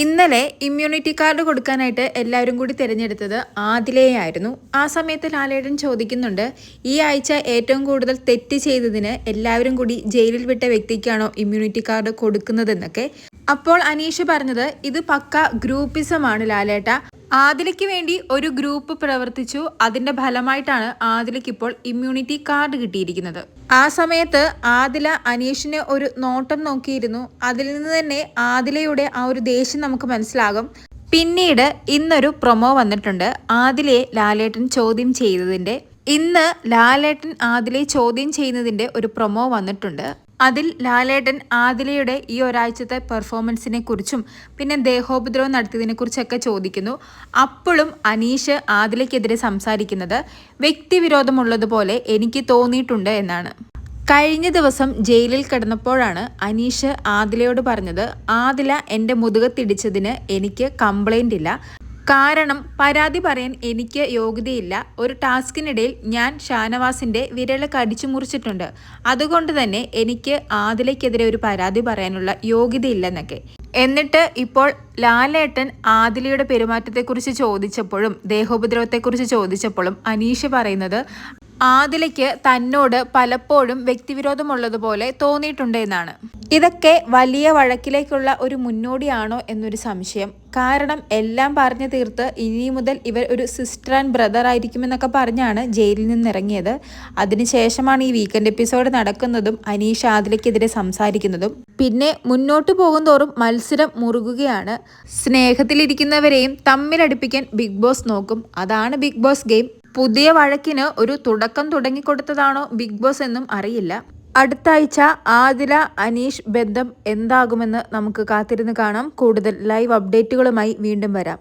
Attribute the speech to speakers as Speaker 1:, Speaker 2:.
Speaker 1: ഇന്നലെ immunity card കൊടുക്കാനായിട്ട് എല്ലാവരും കൂടി തിരഞ്ഞെടുത്തത് ആദിലയായിരുന്നു ആ സമയത്ത് ലാലേട്ടൻ ചോദിക്കുന്നുണ്ട് ഈ ആഴ്ച ഏറ്റവും കൂടുതൽ തെറ്റ് ചെയ്തതിന് എല്ലാവരും കൂടി ജയിലിൽ വിട്ട വ്യക്തിക്കാണോ ഇമ്മ്യൂണിറ്റി കാർഡ് കൊടുക്കുന്നതെന്നൊക്കെ? അപ്പോൾ അനീഷ് പറഞ്ഞത് ഇത് പക്ക ഗ്രൂപ്പിസമാണ് ലാലേട്ട. ആദിലയ്ക്ക് വേണ്ടി ഒരു ഗ്രൂപ്പ് പ്രവർത്തിച്ചു. അതിന്റെ ഫലമായിട്ടാണ് ആദിലയ്ക്ക് ഇപ്പോൾ ഇമ്മ്യൂണിറ്റി കാർഡ് കിട്ടിയിരിക്കുന്നത്. ആ സമയത്ത് ആദില അനീഷിനെ ഒരു നോട്ടം നോക്കിയിരുന്നു. അതിൽ നിന്ന് തന്നെ ആദിലയുടെ ആ ഒരു ദേഷ്യം നമുക്ക് മനസ്സിലാകും. പിന്നീട് ഇന്നൊരു പ്രൊമോ വന്നിട്ടുണ്ട്. ആദിലയെ ലാലേട്ടൻ ചോദ്യം ചെയ്തതിന്റെ ഇന്ന് ലാലേട്ടൻ ആദിലയെ ചോദ്യം ചെയ്യുന്നതിന്റെ ഒരു പ്രൊമോ വന്നിട്ടുണ്ട്. അതിൽ ലാലേട്ടൻ ആദിലയുടെ ഈ ഒരാഴ്ചത്തെ പെർഫോമൻസിനെ കുറിച്ചും പിന്നെ ദേഹോപദ്രവം നടത്തിയതിനെ കുറിച്ചൊക്കെ ചോദിക്കുന്നു. അപ്പോഴും അനീഷ് ആദിലയ്ക്കെതിരെ സംസാരിക്കുന്നത് വ്യക്തിവിരോധമുള്ളതുപോലെ എനിക്ക് തോന്നിയിട്ടുണ്ട് എന്നാണ്. കഴിഞ്ഞ ദിവസം ജയിലിൽ കിടന്നപ്പോഴാണ് അനീഷ് ആദിലയോട് പറഞ്ഞത് ആദില എന്റെ മുതുകത്തിടിച്ചതിന് എനിക്ക് കംപ്ലൈന്റ് ഇല്ല. കാരണം പരാതി പറയാൻ എനിക്ക് യോഗ്യതയില്ല. ഒരു ടാസ്കിനിടയിൽ ഞാൻ ഷാനവാസിന്റെ വിരൽ കടിച്ചു മുറിച്ചിട്ടുണ്ട്. അതുകൊണ്ട് തന്നെ എനിക്ക് ആദിലയ്ക്കെതിരെ ഒരു പരാതി പറയാനുള്ള യോഗ്യതയില്ലെന്നൊക്കെ. എന്നിട്ട് ഇപ്പോൾ ലാലേട്ടൻ ആദിലയുടെ പെരുമാറ്റത്തെക്കുറിച്ച് ചോദിച്ചപ്പോഴും ദേഹോപദ്രവത്തെക്കുറിച്ച് ചോദിച്ചപ്പോഴും അനീഷ് പറയുന്നത് ആദിലയ്ക്ക് തന്നോട് പലപ്പോഴും വ്യക്തിവിരോധമുള്ളതുപോലെ തോന്നിയിട്ടുണ്ട് എന്നാണ് ഇതൊക്കെ വലിയ വഴക്കിലേക്കുള്ള ഒരു മുന്നോടിയാണോ എന്നൊരു സംശയം. കാരണം എല്ലാം പറഞ്ഞു തീർത്ത് ഇനി മുതൽ ഇവർ ഒരു സിസ്റ്റർ ആൻഡ് ബ്രദർ ആയിരിക്കുമെന്നൊക്കെ പറഞ്ഞാണ് ജയിലിൽ നിന്ന് ഇറങ്ങിയത് അതിനുശേഷമാണ് ഈ വീക്കെൻഡ് എപ്പിസോഡ് നടക്കുന്നതും അനീഷ് ആദിലയ്ക്കെതിരെ സംസാരിക്കുന്നതും. പിന്നെ മുന്നോട്ട് പോകുന്തോറും മത്സരം മുറുകുകയാണ്. സ്നേഹത്തിലിരിക്കുന്നവരെയും തമ്മിലടുപ്പിക്കാൻ ബിഗ് ബോസ് നോക്കും. അതാണ് ബിഗ് ബോസ് ഗെയിം. പുതിയ വഴക്കിന് ഒരു തുടക്കം തുടങ്ങിക്കൊടുത്തതാണോ ബിഗ് ബോസ് എന്നും അറിയില്ല. അടുത്ത ആഴ്ച ആദില അനീഷ് ബന്ധം എന്താകുമെന്ന് നമുക്ക് കാത്തിരുന്ന് കാണാം. കൂടുതൽ ലൈവ് അപ്ഡേറ്റുകളുമായി വീണ്ടും വരാം.